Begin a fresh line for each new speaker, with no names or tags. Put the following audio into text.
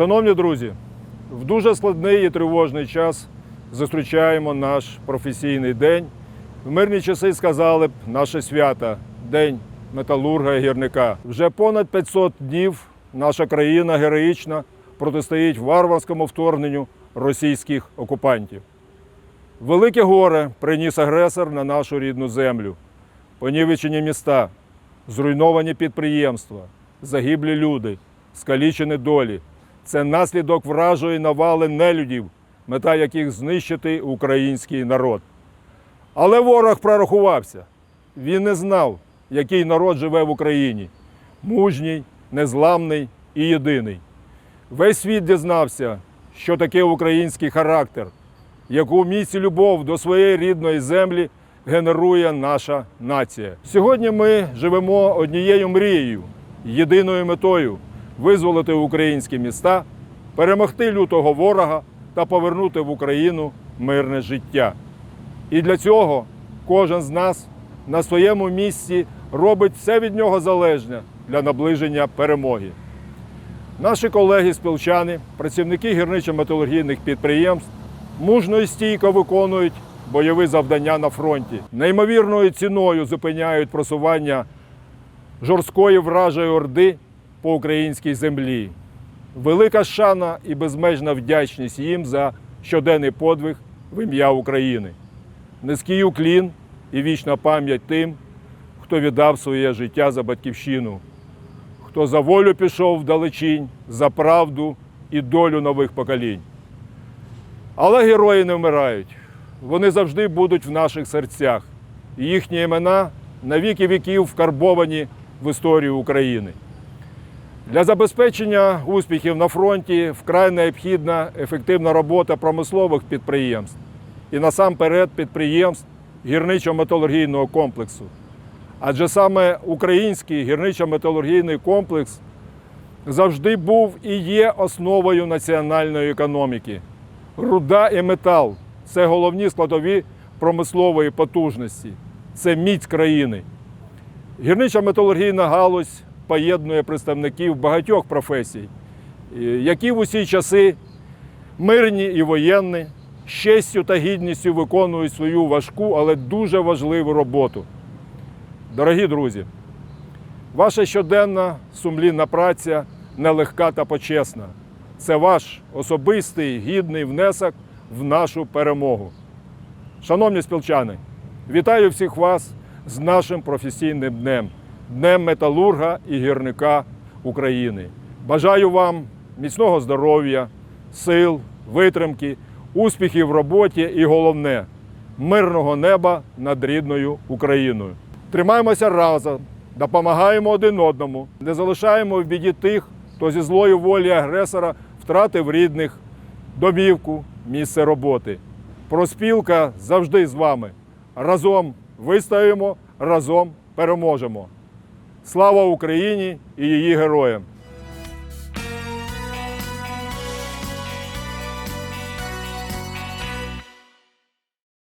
Шановні друзі, в дуже складний і тривожний час зустрічаємо наш професійний день. В мирні часи сказали б наше свято День металурга і гірника. Вже понад 500 днів наша країна героїчно протистоїть варварському вторгненню російських окупантів. Велике горе приніс агресор на нашу рідну землю, понівечені міста, зруйновані підприємства, загиблі люди, скалічені долі. Це наслідок вражої навали нелюдів, мета яких знищити український народ. Але ворог прорахувався. Він не знав, який народ живе в Україні мужній, незламний і єдиний. Весь світ дізнався, що таке український характер, яку міць любов до своєї рідної землі генерує наша нація. Сьогодні ми живемо однією мрією, єдиною метою визволити українські міста, перемогти лютого ворога та повернути в Україну мирне життя. І для цього кожен з нас на своєму місці робить все від нього залежне для наближення перемоги. Наші колеги спілчани, працівники гірничо-металургійних підприємств, мужно і стійко виконують бойові завдання на фронті. Неймовірною ціною зупиняють просування жорсткої вражої орди по українській землі. Велика шана і безмежна вдячність їм за щоденний подвиг в ім'я України. Низький уклін і вічна пам'ять тим, хто віддав своє життя за батьківщину, хто за волю пішов вдалечінь, за правду і долю нових поколінь. Але герої не вмирають. Вони завжди будуть в наших серцях. І їхні імена на віки віків вкарбовані в історію України. Для забезпечення успіхів на фронті вкрай необхідна ефективна робота промислових підприємств і насамперед підприємств гірничо-металургійного комплексу. Адже саме український гірничо-металургійний комплекс завжди був і є основою національної економіки. Руда і метал це головні складові промислової потужності, це міць країни. Гірнича металургійна галузь поєднує представників багатьох професій, е, які в усі часи мирні і воєнні, з честю та гідністю виконують свою важку, але дуже важливу роботу. Дорогі друзі, ваша щоденна сумлінна праця нелегка та почесна. Це ваш особистий гідний внесок в нашу перемогу. Шановні спілчани, вітаю всіх вас з нашим професійним днем, Днем металурга і гірника України. Бажаю вам міцного здоров'я, сил, витримки, успіхів в роботі і головне мирного неба над рідною Україною. Тримаємося разом, допомагаємо один одному, не залишаємо в біді тих, хто зі злої волі агресора втратив рідних, домівку, місце роботи. Проспілка завжди з вами. Разом вистоїмо, разом переможемо. Слава Україні і її героям!